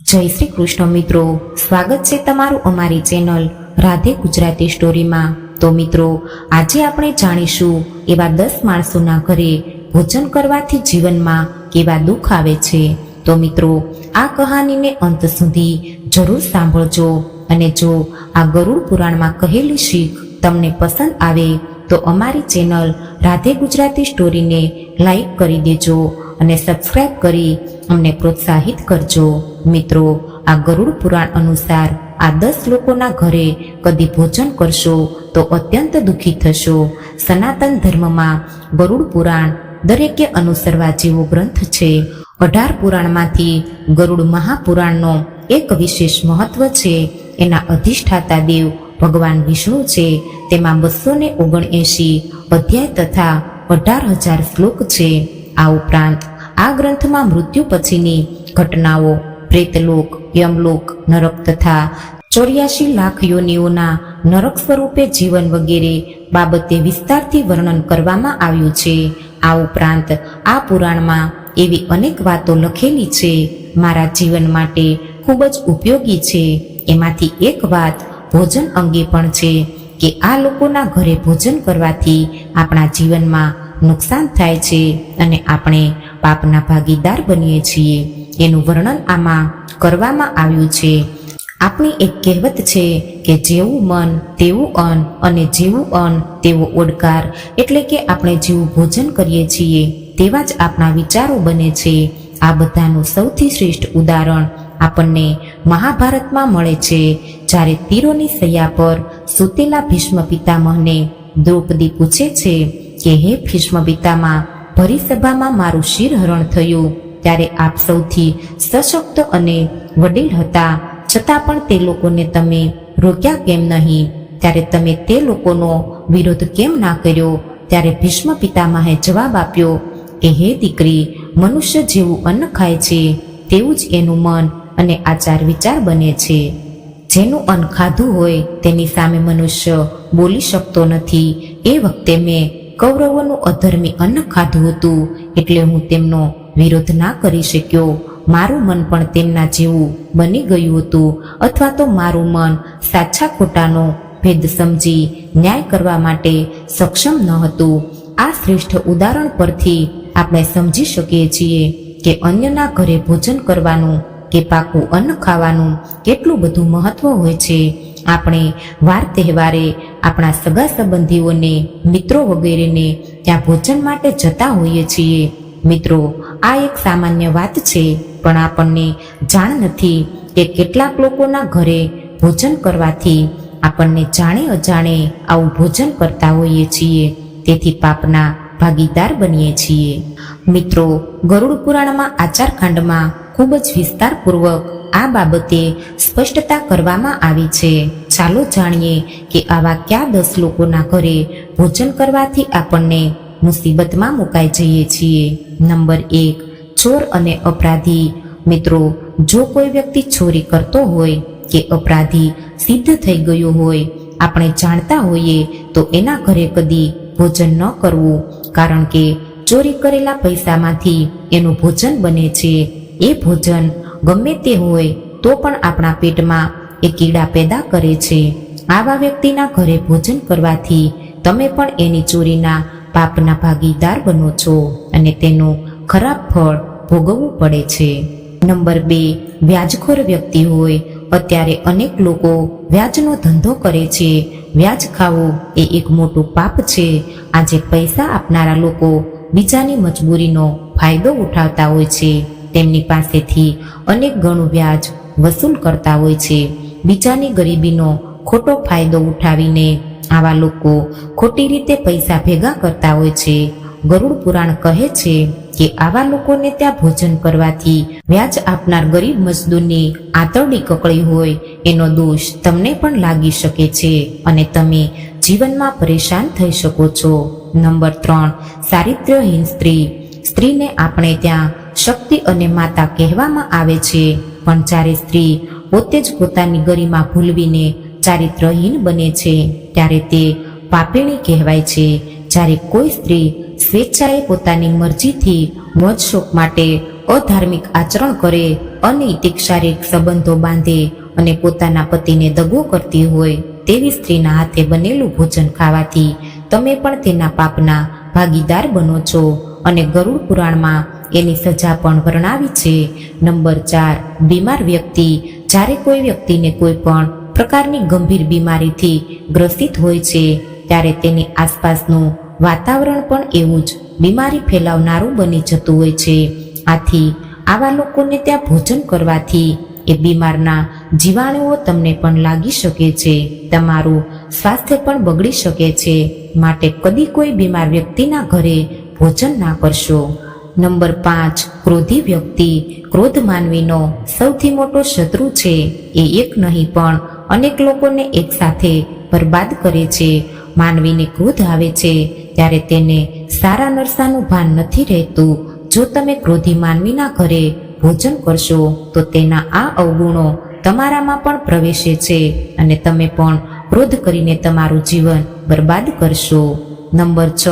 જય શ્રી કૃષ્ણ મિત્રો. સ્વાગત છે તમારું અમારી ચેનલ રાધે ગુજરાતી સ્ટોરીમાં. તો મિત્રો, આજે આપણે જાણીશું એવા દસ માણસોના ઘરે ભોજન કરવાથી જીવનમાં કેવા દુઃખ આવે છે. તો મિત્રો, આ કહાનીને અંત સુધી જરૂર સાંભળજો અને જો આ ગરુડ પુરાણમાં કહેલી શીખ તમને પસંદ આવે તો અમારી ચેનલ રાધે ગુજરાતી સ્ટોરીને લાઈક કરી દેજો અને સબસ્ક્રાઇબ કરી અમને પ્રોત્સાહિત કરજો. મિત્રો, આ ગરુડ પુરાણ અનુસાર આ દસ લોકોના ઘરે કદી ભોજન કરશો તો અત્યંત દુઃખી થશો. સનાતન ધર્મમાં ગરુડ પુરાણ દરેકે અનુસરવા જેવો ગ્રંથ છે. અઢાર પુરાણમાંથી ગરુડ મહાપુરાણનો એક વિશેષ મહત્વ છે. એના અધિષ્ઠાતા દેવ ભગવાન વિષ્ણુ છે. તેમાં બસો ને ઓગણએંશી અધ્યાય તથા અઢાર હજાર શ્લોક છે. આ ઉપરાંત આ ગ્રંથમાં મૃત્યુ પછીની ઘટનાઓ, પ્રેતલોક, યમલોક, નરક તથા ચોર્યાસી લાખ યોનિઓના નરક સ્વરૂપે જીવન વગેરે બાબતે વિસ્તારથી વર્ણન કરવામાં આવ્યું છે. આ ઉપરાંત આ પુરાણમાં એવી અનેક વાતો લખેલી છે. મારા જીવન માટે ખૂબ જ ઉપયોગી છે. એમાંથી એક વાત ભોજન અંગે પણ છે કે આ લોકોના ઘરે ભોજન કરવાથી આપણા જીવનમાં નુકસાન થાય છે અને આપણે પાપના ભાગીદાર બનીએ છીએ. એનું વર્ણન આમાં કરવામાં આવ્યું છે. આપણી એક કહેવત છે કે જેવું મન, તેવું અન્ન અને જેવું અન્ન, તેવો ઓડકાર. એટલે કે આપણે જેવું ભોજન કરીએ છીએ, તેવા જ આપણા વિચારો બને છે. આ બધાનું સૌથી શ્રેષ્ઠ ઉદાહરણ આપણને મહાભારતમાં મળે છે. જ્યારે તીરોની સૈયા પર સૂતેલા ભીષ્મ પિતામહને દ્રૌપદી પૂછે છે કે, હે ભીષ્મ પિતામહ ભરી મારું શિરહરણ થયું. ત્યારે આપ સૌથી સશક્ત અને વડીલ હતા. છતાં પણ તે લોકોને તમે રોક્યા કેમ નહીં? ત્યારે તમે તે લોકોનો વિરોધ કેમ ના કર્યો? ત્યારે ભીષ્મ પિતામહે જવાબ આપ્યો કે, હે દીકરી, મનુષ્ય જેવું અન્ન ખાય છે, તેવું જ એનું મન અને આચાર વિચાર બને છે. જેનું અન્ન ખાધું હોય તેની સામે મનુષ્ય બોલી શકતો નથી. એ વખતે મેં કૌરવોનું અધર્મી અન્ન ખાધું હતું એટલે હું તેમનો વિરોધ ના કરી શક્યો. મારું મન પણ તેમના જેવું બની ગયું હતું. અથવા તો મારું મન સાચા ખોટાનો ભેદ સમજી ન્યાય કરવા માટે સક્ષમ ન હતું. આ શ્રેષ્ઠ ઉદાહરણ પરથી આપણે સમજી શકીએ છીએ કે અન્યના ઘરે ભોજન કરવાનું કે પાકું અન્ન ખાવાનું કેટલું બધું મહત્વ હોય છે. આપણે વાર તહેવારે આપણા સગા સંબંધીઓને, મિત્રો વગેરેને ત્યાં ભોજન માટે જતા હોઈએ છીએ. મિત્રો, આ એક સામાન્ય વાત છે, પણ આપણને જાણ નથી કે કેટલાક લોકોના ઘરે ભોજન કરવાથી આપણને જાણે અજાણે આવું ભોજન કરતા હોઈએ છીએ. તેથી પાપના ભાગીદાર બનીએ છીએ. મિત્રો, ગરુડ પુરાણમાં આચારખંડમાં ખૂબ જ વિસ્તારપૂર્વક આ બાબતે સ્પષ્ટતા કરવામાં આવી છે. ચાલો જાણીએ કે આવા કયા દસ લોકોના ઘરે ભોજન કરવાથી આપણને મુસીબતમાં મુકાઈ જઈએ છીએ. નંબર એક, ચોર અને અપરાધી. મિત્રો, જો કોઈ વ્યક્તિ ચોરી કરતો હોય કે અપરાધી સિદ્ધ થઈ ગયો હોય, આપણે જાણતા હોઈએ તો એના ઘરે કદી ભોજન ન કરવું, કારણ કે ચોરી કરેલા પૈસામાંથી એનું ભોજન બને છે. એ ભોજન ગમે તે હોય, તો પણ આપણા પેટમાં એ કીડા પેદા કરે છે. આવા વ્યક્તિના ઘરે ભોજન કરવાથી તમે પણ એની ચોરીના પાપના ભાગીદાર બનો છો અને તેનું ખરાબ ફળ ભોગવવું પડે છે. નંબર બે, વ્યાજખોર વ્યક્તિ હોય, અત્યારે અનેક લોકો વ્યાજનો ધંધો કરે છે. વ્યાજ ખાવું એ એક મોટું પાપ છે. આજે પૈસા આપનારા લોકો બીજાની મજબૂરીનો ફાયદો ઉઠાવતા હોય છે. તેમની પાસેથી અનેક ગણું વ્યાજ વસૂલ કરતા હોય છે. બીજાની ગરીબીનો ખોટો ફાયદો ઉઠાવીને આવા લોકો ખોટી રીતે પૈસા ભેગા કરતા હોય છે. ગરુડ પુરાણ કહે છે કે આવા લોકોને ત્યાં ભોજન કરવાથી વ્યાજ આપનાર ગરીબ મજદૂરની આંતરડી કકળી હોય એનો દોષ તમને પણ લાગી શકે છે અને તમે જીવનમાં પરેશાન થઈ શકો છો. નંબર ત્રણ સારિત્ર્યહીન સ્ત્રી. સ્ત્રીને આપણે ત્યાં શક્તિ અને માતા કહેવામાં આવે છે. પણ જ્યારે સ્ત્રી પોતે જ પોતાની ગરિમા ભૂલવીને ચારિત્રહીન બને છે, ત્યારે તે પાપીણી કહેવાય છે. જ્યારે કોઈ સ્ત્રી સ્વેચ્છાએ પોતાની મરજીથી મોજશોખ માટે અધાર્મિક આચરણ કરે અનૈતિક શારીરિક સંબંધો બાંધે અને પોતાના પતિને દગો કરતી હોય, તેવી સ્ત્રીના હાથે બનેલું ભોજન ખાવાથી તમે પણ તેના પાપના ભાગીદાર બનો છો અને ગરુડ પુરાણમાં એની સજા પણ વર્ણવી છે. નંબર ચાર, બીમાર વ્યક્તિ. જ્યારે કોઈ વ્યક્તિને કોઈ પણ પ્રકારની ગંભીર બીમારીથી ગ્રસિત હોય છે, ત્યારે તેની આસપાસનું વાતાવરણ પણ એવું જ બીમારી ફેલાવનારું બની જતું હોય છે. આથી આવા લોકોને ત્યાં ભોજન કરવાથી એ બીમારના જીવાણુઓ તમને પણ લાગી શકે છે. તમારું સ્વાસ્થ્ય પણ બગડી શકે છે. માટે કદી કોઈ બીમાર વ્યક્તિના ઘરે ભોજન ના કરશો. નંબર પાંચ, ક્રોધી વ્યક્તિ. ક્રોધ માનવીનો સૌથી મોટો શત્રુ છે. એ એક નહીં પણ અનેક લોકોને એકસાથે બરબાદ કરે છે. માનવીને ક્રોધ આવે છે ત્યારે તેને સારા નરસાનું ભાન નથી રહેતું. જો તમે ક્રોધી માનવીના ઘરે ભોજન કરશો, તો તેના આ અવગુણો તમારામાં પણ પ્રવેશે છે અને તમે પણ ક્રોધ કરીને તમારું જીવન બરબાદ કરશો. નંબર છ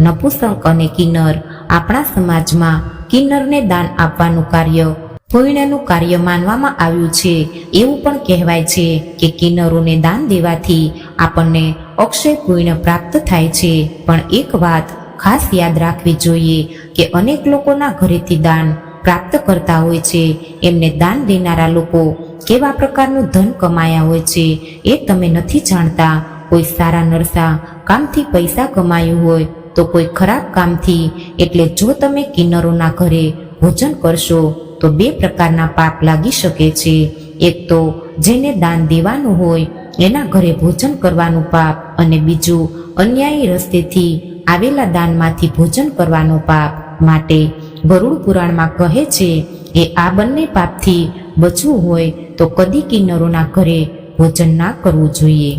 નપુસંક અને કિન્નર. આપણા સમાજમાં કિન્નરને દાન આપવાનું કાર્ય પુણ્યનું કાર્ય માનવામાં આવ્યું છે. એવું પણ કહેવાય છે કે કિન્નરોને દાન દેવાથી આપણને અક્ષય પુણ્ય પ્રાપ્ત થાય છે. પણ એક વાત ખાસ યાદ રાખવી જોઈએ કે અનેક લોકોના ઘરેથી દાન પ્રાપ્ત કરતા હોય છે. એમને દાન દેનારા લોકો કેવા પ્રકારનું ધન કમાયા હોય છે એ તમે નથી જાણતા. કોઈ સારા નરસા કામથી પૈસા કમાયું હોય તો કોઈ ખરાબ કામથી, એટલે જો તમે કિન્નરોના ઘરે ભોજન કરશો, તો બે પ્રકારના પાપ લાગી શકે છે. એક તો જેને દાન દેવાનું હોય, એના ઘરે ભોજન કરવાનું પાપ, અને બીજું અન્યાયી રસ્તેથી આવેલા દાનમાંથી ભોજન કરવાનું પાપ માટે ગરુડ પુરાણમાં કહે છે કે આ બંને પાપથી બચવું હોય, તો કદી કિન્નરોના ઘરે ભોજન ના કરવું જોઈએ.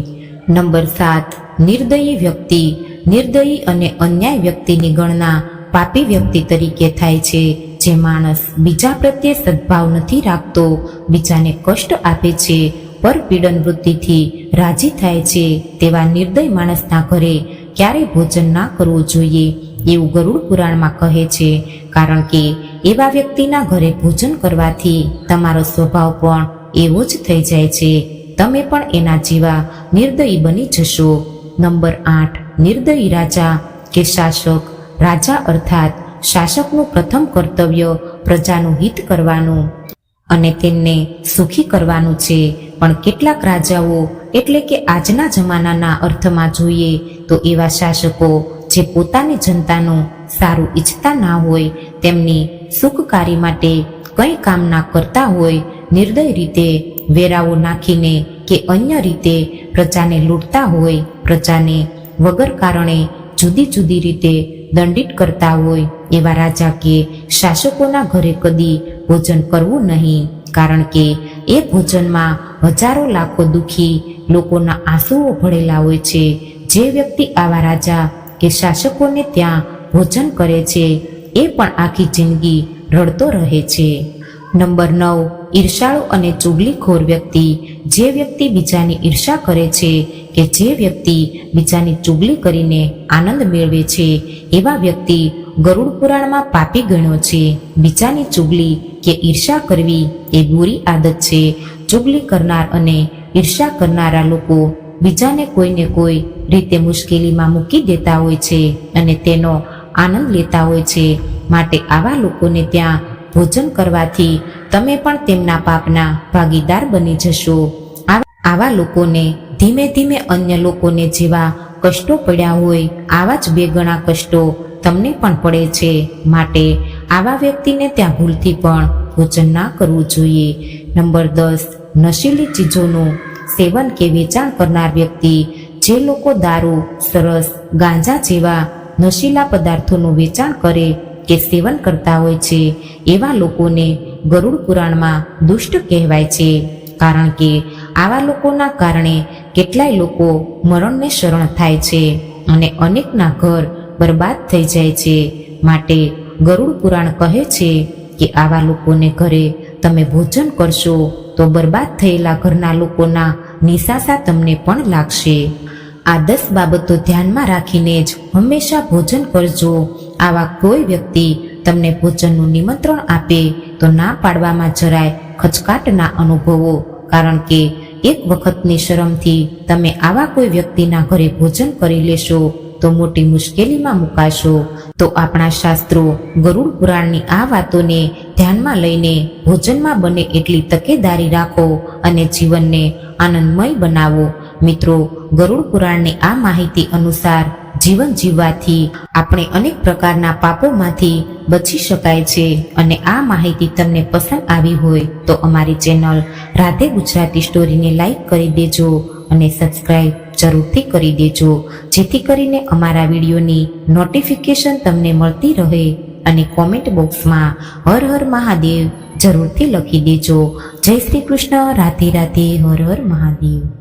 નંબર સાત, નિર્દયી વ્યક્તિ. નિર્દયી અને અન્યાય વ્યક્તિની ગણના પાપી વ્યક્તિ તરીકે થાય છે. જે માણસ બીજા પ્રત્યે સદભાવ નથી રાખતો, બીજાને કષ્ટ આપે છે, પરપીડન વૃત્તિથી રાજી થાય છે, તેવા નિર્દય માણસના ઘરે ક્યારેય ભોજન ના કરવું જોઈએ એવું ગરુડ પુરાણમાં કહે છે. કારણ કે એવા વ્યક્તિના ઘરે ભોજન કરવાથી તમારો સ્વભાવ પણ એવો જ થઈ જાય છે. તમે પણ એના જેવા નિર્દયી બની જશો. નંબર આઠ. નિર્દયી રાજા કે શાસક? રાજા અર્થાત શાસકનું પ્રથમ કર્તવ્ય પ્રજાનું હિત કરવાનું અને તેમને સુખી કરવાનું છે. પણ કેટલાક રાજાઓ, એટલે કે આજના જમાનાના અર્થમાં જોઈએ તો એવા શાસકો જે પોતાની જનતાનું સારું ઈચ્છતા ના હોય, તેમની સુખકારી માટે કંઈ કામ ના કરતા હોય, નિર્દય રીતે વેરાઓ નાખીને કે અન્ય રીતે પ્રજાને લૂંટતા હોય, પ્રજાને વગર કારણે જુદી જુદી રીતે દંડિત કરતા હોય એવા રાજા કે શાસકોના ઘરે કદી ભોજન કરવું નહીં. કારણ કે એ ભોજનમાં હજારો લાખો દુખી લોકોના આંસુઓ ભળેલા હોય છે. જે વ્યક્તિ આવા રાજા કે શાસકોને ત્યાં ભોજન કરે છે, એ પણ આખી જિંદગી રડતો રહે છે. નંબર નવ, ઈર્ષાળુ અને ચુગલીખોર વ્યક્તિ. જે વ્યક્તિ બીજાની ઈર્ષા કરે છે કે જે વ્યક્તિ બીજાની ચુગલી કરીને આનંદ મેળવે છે, એવા વ્યક્તિ ગરુડ પુરાણમાં પાપી ગણ્યો છે. બીજાની ચુગલી કે ઈર્ષા કરવી એ બુરી આદત છે. ચુગલી કરનાર અને ઈર્ષા કરનારા લોકો બીજાને કોઈને કોઈ રીતે મુશ્કેલીમાં મૂકી દેતા હોય છે અને તેનો આનંદ લેતા હોય છે. માટે આવા લોકોને ત્યાં ભોજન કરવાથી તમે પણ તેમના પાપના ભાગીદાર બની જશો. આવા- લોકોને ધીમે ધીમે અન્ય લોકોને જેવા કષ્ટો પડ્યા હોય, આવા જ બે ગણા કષ્ટો તમને પણ પડે છે. માટે આવા વ્યક્તિને ત્યાં ભૂલથી પણ ભોજન ના કરવું જોઈએ. નંબર દસ, નશીલી ચીજોનું સેવન કે વેચાણ કરનાર વ્યક્તિ જે લોકો દારૂ, સરસ, ગાંજા જેવા નશીલા પદાર્થોનું વેચાણ કરે કે સેવન કરતા હોય છે, એવા લોકોને ગરુડ પુરાણમાં દુષ્ટ કહેવાય છે. કારણ કે આવા લોકોના કારણે કેટલાય લોકો મરણને શરણ થાય છે અને અનેકના ઘર બરબાદ થઈ જાય છે. માટે ગરુડ પુરાણ કહે છે કે આવા લોકોને ઘરે તમે ભોજન કરશો તો બરબાદ થયેલા ઘરના લોકોના નિશાસા તમને પણ લાગશે. આ દસ બાબતો ધ્યાનમાં રાખીને જ હંમેશા ભોજન કરજો. આવા કોઈ વ્યક્તિ તમને ભોજનનું નિમંત્રણ આપે તો ના પાડવામાં જરાય ખચકાટ ના અનુભવો. કારણ કે એક વખતની શરમથી તમે આવા કોઈ વ્યક્તિના ઘરે ભોજન કરી લેશો, તો મોટી મુશ્કેલીમાં મુકાશો. તો આપણા શાસ્ત્રો ગરુડ પુરાણની આ વાતોને ધ્યાનમાં લઈને ભોજનમાં બને એટલી તકેદારી રાખો અને જીવનને આનંદમય બનાવો. મિત્રો, ગરુડ પુરાણની આ માહિતી અનુસાર જીવન જીવવાથી આપણે અનેક પ્રકારના પાપોમાંથી બચી શકાય છે અને આ માહિતી તમને પસંદ આવી હોય તો અમારી ચેનલ રાધે ગુજરાતી સ્ટોરીને લાઈક કરી દેજો અને સબસ્ક્રાઈબ જરૂરથી કરી દેજો, જેથી કરીને અમારા વિડીયોની નોટિફિકેશન તમને મળતી રહે અને કોમેન્ટ બોક્સમાં હર હર મહાદેવ જરૂરથી લખી દેજો. જય શ્રી કૃષ્ણ, રાધે રાધે, હર હર મહાદેવ.